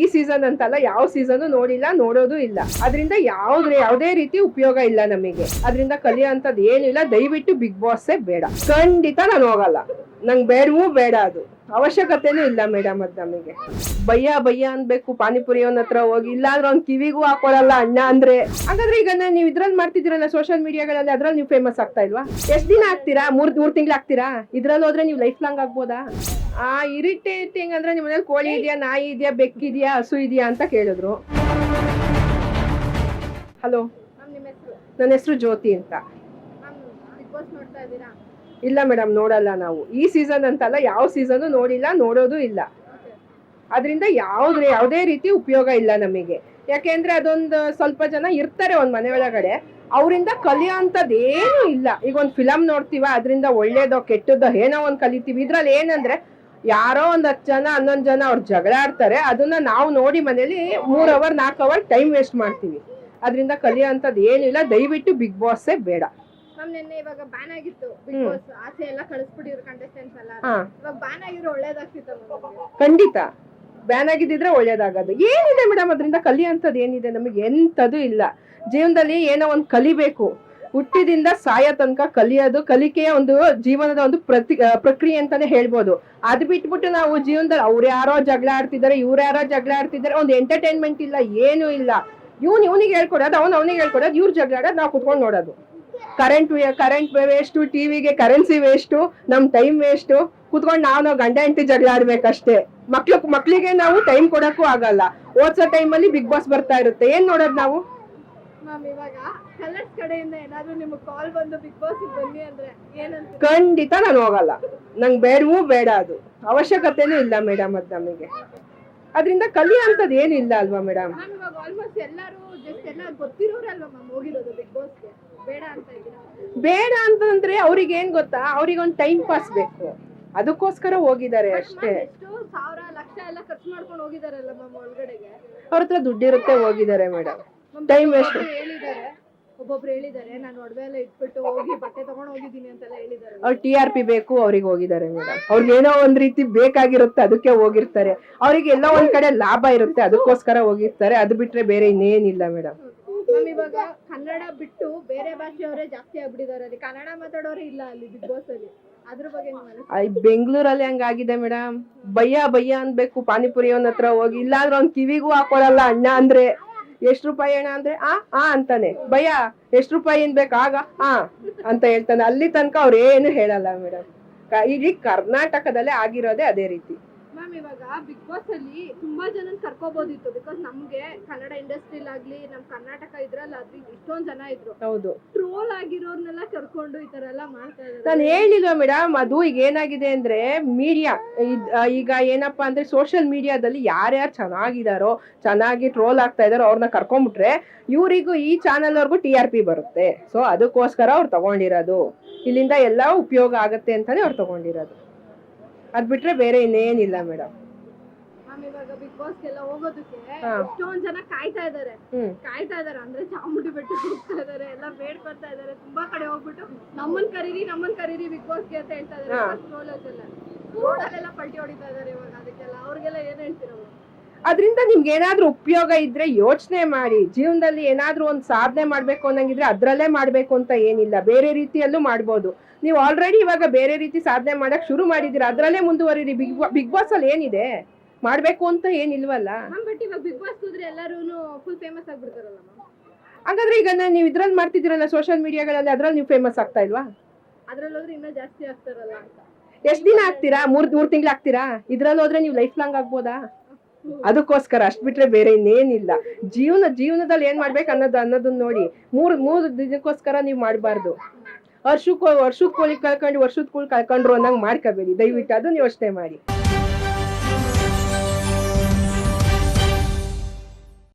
ಈ ಸೀಸನ್ ಅಂತಲ್ಲ ಯಾವ ಸೀಸನ್ ನೋಡಿಲ್ಲ, ನೋಡೋದು ಇಲ್ಲ. ಅದರಿಂದ ಯಾವ್ದ್ರೆ ಯಾವುದೇ ರೀತಿ ಉಪಯೋಗ ಇಲ್ಲ ನಮಗೆ. ಅದರಿಂದ ಕಲಿಯೋಂಥದ್ದು ಏನಿಲ್ಲ, ದಯವಿಟ್ಟು ಬಿಗ್ ಬಾಸೇ ಬೇಡ. ಖಂಡಿತ ನಾನು ಹೋಗಲ್ಲ. ನಂಗೆ ಬೇಡವೂ ಬೇಡ ಅದು. ಅವಶ್ಯಕತೆನೂ ಇಲ್ಲ ಮೇಡಮ್ ಅದು ನಮಗೆ. ಭಯ್ಯ ಭಯ್ಯ ಅನ್ಬೇಕು. ಪಾನಿಪುರಿ ಅವನ ಹತ್ರ ಹೋಗಿ. ಇಲ್ಲಾಂದ್ರೆ ಅವ್ನ ಕಿವಿಗೂ ಹಾಕೊಳಲ್ಲ ಅಣ್ಣ ಅಂದ್ರೆ. ಹಾಗಾದ್ರೆ ಈಗ ನೀವು ಇದ್ರಲ್ಲಿ ಮಾಡ್ತಿದ್ದೀರಲ್ಲ ಸೋಷಿಯಲ್ ಮೀಡಿಯಾಗಳಲ್ಲಿ ಅದ್ರಲ್ಲಿ ನೀವು ಫೇಮಸ್ ಆಗ್ತಾ ಇಲ್ವಾ? ಎಷ್ಟು ದಿನ ಆಗ್ತೀರಾ? ಮೂರ್ ಮೂರ್ ತಿಂಗಳು ಆಗ್ತೀರಾ? ಇದ್ರಲ್ಲಿ ಹೋದ್ರೆ ನೀವು ಲೈಫ್ ಲಾಂಗ್ ಆಗ್ಬೋದಾ? ಆ ಇರಿಟೇಟಿಂಗ್ ಅಂದ್ರೆ ನಿಮ್ಮ ಮನೇಲಿ ಕೋಳಿ ಇದೆಯಾ ನಾಯಿ ಇದೆಯಾ ಬೆಕ್ಕಿದೆಯಾ ಹಸು ಇದೆಯಾ ಅಂತ ಕೇಳಿದ್ರು. ಹಲೋ ನನ್ನ ಹೆಸರು ಜ್ಯೋತಿ ಅಂತ. ಇಲ್ಲ ಮೇಡಮ್ ನೋಡಲ್ಲ ನಾವು. ಈ ಸೀಸನ್ ಅಂತಲ್ಲ ಯಾವ ಸೀಸನ್ ನೋಡಿಲ್ಲ ನೋಡೋದು ಇಲ್ಲ. ಅದರಿಂದ ಯಾವ್ದ್ರೆ ಯಾವುದೇ ರೀತಿ ಉಪಯೋಗ ಇಲ್ಲ ನಮಗೆ. ಯಾಕೆಂದ್ರೆ ಅದೊಂದು ಸ್ವಲ್ಪ ಜನ ಇರ್ತಾರೆ ಒಂದು ಮನೆ ಒಳಗಡೆ. ಅವರಿಂದ ಕಲಿಯೋಂಥದ್ದು ಏನೂ ಇಲ್ಲ. ಈಗ ಒಂದು ಫಿಲಮ್ ನೋಡ್ತೀವ ಅದರಿಂದ ಒಳ್ಳೇದೋ ಕೆಟ್ಟದ್ದೋ ಏನೋ ಒಂದು ಕಲಿತೀವಿ. ಇದ್ರಲ್ಲಿ ಏನಂದ್ರೆ ಯಾರೋ ಒಂದ್ ಹತ್ತು ಜನ ಹನ್ನೊಂದು ಜನ ಅವ್ರು ಜಗಳ ಆಡ್ತಾರೆ. ಅದನ್ನ ನಾವು ನೋಡಿ ಮನೇಲಿ ಮೂರ್ ಅವರ್ ನಾಲ್ಕು ಅವರ್ ಟೈಮ್ ವೇಸ್ಟ್ ಮಾಡ್ತೀವಿ. ಅದರಿಂದ ಕಲಿಯೋಂಥದ್ದು ಏನಿಲ್ಲ. ದಯವಿಟ್ಟು ಬಿಗ್ ಬಾಸೇ ಬೇಡ. ಮ್ಯಾಮ್ ನಿನ್ನೆ ಇವಾಗ ಬ್ಯಾನ್ ಆಗಿತ್ತು. ಬಿಗ್. ಬಾಸ್ ಎಲ್ಲ ಕಳಿಸ್ಬಿಟ್ಟಿದ್ರು ಕಂಟೆಸ್ಟೆಂಟ್ಸ್ ಎಲ್ಲ. ಹಾ. ಇವಾಗ ಬ್ಯಾನ್ ಆಗಿರೋ ಒಳ್ಳೇದಾಗ್ತಿತ್ತು ನಮಗೆ? ಖಂಡಿತ. ಬ್ಯಾನ್ ಆಗಿದ್ದಿದ್ರೆ ಒಳ್ಳೇದಾಗದು. ಏನಿದೆ ಮೇಡಮ್ ಅದರಿಂದ ಕಲಿಯೋಂಥದ್ದು ಏನಿದೆ? ನಮಗೆ ಎಂಥದ್ದು ಇಲ್ಲ. ಜೀವನದಲ್ಲಿ ಏನೋ ಒಂದು ಕಲಿಬೇಕು. ಹುಟ್ಟಿದಿಂದ ಸಾಯ ತನಕ ಕಲಿಯೋದು, ಕಲಿಕೆಯ ಒಂದು ಜೀವನದ ಒಂದು ಪ್ರತಿ ಪ್ರಕ್ರಿಯೆ ಅಂತಾನೆ ಹೇಳ್ಬೋದು. ಅದ್ ಬಿಟ್ಬಿಟ್ಟು ನಾವು ಜೀವನದಲ್ಲಿ ಅವ್ರು ಯಾರೋ ಜಗಳ ಆಡ್ತಿದ್ದಾರೆ, ಇವ್ರು ಯಾರೋ ಜಗಳ ಆಡ್ತಿದ್ದಾರೆ, ಒಂದು ಎಂಟರ್ಟೈನ್ಮೆಂಟ್ ಇಲ್ಲ, ಏನೂ ಇಲ್ಲ. ಇವ್ನು ಇವನಿಗೆ ಹೇಳ್ಕೊಡೋದು, ಅವ್ನು ಅವನಿಗೆ ಹೇಳ್ಕೊಡೋದು, ಇವ್ರು ಜಗಳ ಆಡೋದು, ನಾವು ಕುತ್ಕೊಂಡು ನೋಡೋದು. ಕರೆಂಟ್ ಕರೆಂಟ್ ವೇಸ್ಟು ಟಿವಿಗೆ ಕರೆನ್ಸಿ ವೇಸ್ಟು ನಮ್ ಟೈಮ್ ವೇಸ್ಟು ಕುತ್ಕೊಂಡು ನಾವು ನಾವು ಗಂಡ, ಹೆಂಡತಿ ಜಗಳ ಆಡ್ಬೇಕಷ್ಟೇ. ಮಕ್ಳು, ಮಕ್ಳಿಗೆ ನಾವು ಟೈಮ್ ಕೊಡಕ್ಕೂ ಆಗಲ್ಲ. ಓದ್ಸೋ ಟೈಮಲ್ಲಿ ಬಿಗ್ ಬಾಸ್ ಬರ್ತಾ ಇರುತ್ತೆ. ಏನ್ ನೋಡೋದು ನಾವು? ಕಲರ್ಸ್ ಕಡೆಯಿಂದ ಏನಾದ್ರೂ ನಿಮಗೆ ಕಾಲ್ ಬಂದು ಬಿಗ್ ಬಾಸ್ ಬನ್ನಿ ಅಂದ್ರೆ ಏನಂತ ಖಂಡಿತ ನಾನು ಹೋಗಲ್ಲ. ನಂಗೆ ಬೇಡವೂ ಬೇಡ ಅದು. ಅವಶ್ಯಕತೆನೂ ಇಲ್ಲ ಮೇಡಮ್ ಅದು ನಮಗೆ. ಅದರಿಂದ ಕಲಿಯೋಂಥದ್ದು ಏನು ಇಲ್ಲ ಅಲ್ವಾ ಮೇಡಮ್ ಮ್ಯಾಮ್ ಇವಾಗ ಆಲ್ಮೋಸ್ಟ್ ಎಲ್ಲರೂ ಜಸ್ಟ್ ಎಲ್ಲ ಗೊತ್ತಿರೋರಲ್ವಾ ಮ್ಯಾಮ್ ಹೋಗಿರೋದು ಬಿಗ್ ಬಾಸ್ಗೆ ಬೇಡ ಅಂತ ಇದ್ದೀರಾ? ಬೇಡ ಅಂತಂದ್ರೆ ಅವ್ರಿಗೆ ಏನ್ ಗೊತ್ತಾ? ಅವ್ರಿಗೆ ಒಂದು ಟೈಮ್ ಪಾಸ್ ಬೇಕು. ಅದಕ್ಕೋಸ್ಕರ ಹೋಗಿದ್ದಾರೆ ಅಷ್ಟೇ. ಎಷ್ಟು ಸಾವಿರ ಲಕ್ಷ ಎಲ್ಲ ಖರ್ಚು ಮಾಡ್ಕೊಂಡು ಹೋಗಿದಾರಲ್ಲ ಮ್ಯಾಮ್ ಒಳಗಡೆಗೆ. ಅವ್ರ ಹತ್ರ ದುಡ್ಡಿರುತ್ತೆ ಹೋಗಿದ್ದಾರೆ ಮೇಡಮ್ ಟೈಮ್ ವೇಸ್ಟ್. ಒಬ್ಬೊಬ್ರು ಹೇಳಿದ್ದಾರೆ ನಾನು ಒಡವೆ ಎಲ್ಲ ಇಟ್ಬಿಟ್ಟು ಹೋಗಿ ಬಟ್ಟೆ ತಗೊಂಡ್ ಹೋಗಿದ್ದೀನಿ ಅಂತೆಲ್ಲ ಹೇಳಿದ್ದಾರೆ. ಅವ್ರು ಟಿ ಆರ್ ಪಿ ಬೇಕು ಅವ್ರಿಗೆ ಹೋಗಿದ್ದಾರೆ ಮೇಡಮ್ ಅವ್ರಿಗೆ ಏನೋ ಒಂದ್ ರೀತಿ ಬೇಕಾಗಿರುತ್ತೆ ಅದಕ್ಕೆ ಹೋಗಿರ್ತಾರೆ. ಅವ್ರಿಗೆ ಎಲ್ಲ ಒಂದ್ ಕಡೆ ಲಾಭ ಇರುತ್ತೆ ಅದಕ್ಕೋಸ್ಕರ ಹೋಗಿರ್ತಾರೆ. ಅದು ಬಿಟ್ರೆ ಬೇರೆ ಇನ್ನೇನಿಲ್ಲ ಮೇಡಮ್ ಮ್ಯಾಮ್ ಇವಾಗ ಕನ್ನಡ ಬಿಟ್ಟು ಬೇರೆ ಭಾಷೆಯವರೇ ಜಾಸ್ತಿ ಆಗ್ಬಿಟ್ಟಿದ್ದಾರೆ. ಅಲ್ಲಿ ಕನ್ನಡ ಮಾತಾಡೋರೇ ಇಲ್ಲ ಅಲ್ಲಿ ಬಿಗ್ ಬಾಸ್ ಅಲ್ಲಿ. ಅದ್ರ ಬಗ್ಗೆ ಅನಿಸಿಕೆ? ಬೆಂಗಳೂರಲ್ಲಿ ಹಂಗಾಗಿದೆ ಮೇಡಮ್ ಭಯ್ಯ ಭಯ್ಯ ಅನ್ಬೇಕು ಪಾನಿಪುರಿ ಅವನ ಹತ್ರ ಹೋಗಿ. ಇಲ್ಲಾಂದ್ರೆ ಅವ್ನ್ ಕಿವಿಗೂ ಹಾಕೊಳಲ್ಲ ಅಣ್ಣ ಅಂದ್ರೆ. ಎಷ್ಟ್ ರೂಪಾಯಿ ಅಣ್ಣ ಅಂದ್ರೆ, ಆ ಆ ಅಂತಾನೆ. ಭಯ, ಎಷ್ಟು ರೂಪಾಯಿ ಏನ್ ಬೇಕು ಆ, ಅಂತ ಹೇಳ್ತಾನೆ. ಅಲ್ಲಿ ತನಕ ಅವ್ರು ಏನು ಹೇಳಲ್ಲ ಮೇಡಮ್. ಇಡೀ ಕರ್ನಾಟಕದಲ್ಲೇ ಆಗಿರೋದೇ ಅದೇ ರೀತಿ. ಇವಾಗ ಬಿಗ್ ಬಾಸ್ ಅಲ್ಲಿ ತುಂಬಾ ಜನ ಕರ್ಕೋಬಹುದಿತ್ತು ಬಿಕಾಸ್ ನಮ್ಗೆ ಕನ್ನಡ ಇಂಡಸ್ಟ್ರಿ ಆಗ್ಲಿ ನಮ್ ಕರ್ನಾಟಕ ಇದ್ರಲ್ಲ ಅದ್ರಿ ಇಷ್ಟೊಂದ್ ಜನ ಇದ್ರು. ಹೌದು. ಟ್ರೋಲ್ ಆಗಿರೋರ್ನೆಲ್ಲ ಕರ್ಕೊಂಡು ಈ ತರ ಎಲ್ಲ ಮಾಡ್ತಾ ನಾನು ಹೇಳಿಲ್ವ ಮೇಡಮ್ ಅದು ಈಗ ಏನಾಗಿದೆ ಅಂದ್ರೆ ಮೀಡಿಯಾ ಈಗ ಏನಪ್ಪಾ ಅಂದ್ರೆ ಸೋಷಿಯಲ್ ಮೀಡಿಯಾದಲ್ಲಿ ಯಾರ್ಯಾರು ಚೆನ್ನಾಗಿದಾರೋ ಚೆನ್ನಾಗಿ ಟ್ರೋಲ್ ಆಗ್ತಾ ಇದಾರೋ ಅವ್ರನ್ನ ಕರ್ಕೊಂಡ್ಬಿಟ್ರೆ ಇವರಿಗೂ ಈ ಚಾನಲ್ ಅವ್ರಿಗೂ ಟಿ ಆರ್ ಪಿ ಬರುತ್ತೆ. ಸೊ ಅದಕ್ಕೋಸ್ಕರ ಅವ್ರು ತಗೊಂಡಿರೋದು. ಇಲ್ಲಿಂದ ಎಲ್ಲ ಉಪಯೋಗ ಆಗುತ್ತೆ ಅಂತಾನೆ ಅವ್ರು ತಗೊಂಡಿರೋದು. ಅದ್ ಬಿಟ್ರೆ ಬೇರೆ ಇನ್ನೇನಿಲ್ಲ ಮೇಡಮ್ ಮ್ಯಾಮ್ ಇವಾಗ ಬಿಗ್ ಬಾಸ್ ಎಲ್ಲ ಹೋಗೋದಕ್ಕೆ ಹಾ. ಎಷ್ಟೊಂದ್ ಜನ ಕಾಯ್ತಾ ಇದಾರೆ ಹ್ಮ್ ಕಾಯ್ತಾ ಇದಾರೆ ಅಂದ್ರೆ ಚಾಮುಂಡಿ ಬೆಟ್ಟ ಹೋಗ್ತಾ ಇದಾರೆ ಎಲ್ಲ ಬೇಡ್ಕೊಳ್ತಾ ಇದಾರೆ ತುಂಬಾ ಕಡೆ ಹೋಗ್ಬಿಟ್ಟು ನಮ್ಮನ್ ಕರೀರಿ ನಮ್ಮನ್ ಕರೀರಿ ಬಿಗ್ ಬಾಸ್ಗೆ ಅಂತ ಹೇಳ್ತಾ ಹಾ. ಇದಾರೆ ಟ್ರೋಲರ್ಸ್ ಎಲ್ಲ ರೋಡಲ್ಲೆಲ್ಲ ಪಲ್ಟಿ ಹೊಡಿತಾ ಇದಾರೆ ಇವಾಗ ಅದಕ್ಕೆಲ್ಲ ಅವ್ರಿಗೆಲ್ಲ ಏನ್ ಹೇಳ್ತೀರಾ? ಅದರಿಂದ ನಿಮ್ಗೆ ಏನಾದ್ರೂ ಉಪಯೋಗ ಇದ್ರೆ ಯೋಚನೆ ಮಾಡಿ. ಜೀವನದಲ್ಲಿ ಏನಾದ್ರೂ ಒಂದು ಸಾಧನೆ ಮಾಡ್ಬೇಕು ಅನ್ನಂಗಿದ್ರೆ ಅದ್ರಲ್ಲೇ ಮಾಡ್ಬೇಕು ಅಂತ ಏನಿಲ್ಲ. ಬೇರೆ ರೀತಿಯಲ್ಲೂ ಮಾಡ್ಬೋದು. ನೀವು ಆಲ್ರೆಡಿ ಇವಾಗ ಬೇರೆ ರೀತಿ ಸಾಧನೆ ಮಾಡಕ್ ಶುರು ಮಾಡಿದೀರ. ಅದ್ರಲ್ಲೇ ಮುಂದುವರಿರಿ. ಬಿಗ್ ಬಿಗ್ ಬಾಸ್ ಅಲ್ಲಿ ಏನಿದೆ? ಮಾಡ್ಬೇಕು ಅಂತ ಏನಿಲ್ವಲ್ಲ? ಮ್ಯಾಮ್ ಬಟ್ ಇವಾಗ ಬಿಗ್ ಬಾಸ್ ಎಲ್ಲರೂ ಫುಲ್ ಫೇಮಸ್ ಆಗ್ಬಿಡ್ತಾರಲ್ಲ ಹಾಗಾದ್ರೆ ಈಗ ನೀವು ಇದ್ರಲ್ಲಿ ಮಾಡ್ತಿದ್ದೀರಲ್ಲ ಸೋಷಿಯಲ್ ಮೀಡಿಯಾಗಳಲ್ಲಿ ಅದ್ರಲ್ಲಿ ನೀವು ಫೇಮಸ್ ಆಗ್ತಾ ಇಲ್ವಾ? ಅದ್ರಲ್ಲಿ ಹೋದ್ರೆ ಇನ್ನೂ ಜಾಸ್ತಿ ಆಗ್ತಾರಲ್ಲ ಅಂತ. ಎಷ್ಟ್ ದಿನ ಆಗ್ತೀರಾ? ಮೂರ್ ಮೂರ್ ತಿಂಗಳು ಆಗ್ತೀರಾ? ಇದ್ರಲ್ಲಿ ಹೋದ್ರೆ ನೀವು ಲೈಫ್ ಲಾಂಗ್ ಆಗ್ಬೋದಾ? ಅದಕ್ಕೋಸ್ಕರ ಅಷ್ಟ್ ಬಿಟ್ರೆ ಬೇರೆ ಇನ್ನೇನಿಲ್ಲ. ಜೀವನ, ಜೀವನದಲ್ಲಿ ಏನ್ ಮಾಡ್ಬೇಕು ಅನ್ನೋದು ಅನ್ನೋದನ್ನ ನೋಡಿ. ಮೂರ್ ಮೂರ್ ದಿನಕ್ಕೋಸ್ಕರ ನೀವು ಮಾಡಬಾರ್ದು. ವರ್ಷಕ್ಕೂ ವರ್ಷಕ್ಕೂ ಕೋಳಿ ಕಳ್ಕೊಂಡು, ವರ್ಷದ ಕೂಲಿ ಕಳ್ಕೊಂಡ್ರು ಅನ್ನಂಗ್ ಮಾಡ್ಕೋಬೇಡಿ. ದಯವಿಟ್ಟು ಅದನ್ನ ಯೋಚನೆ ಮಾಡಿ.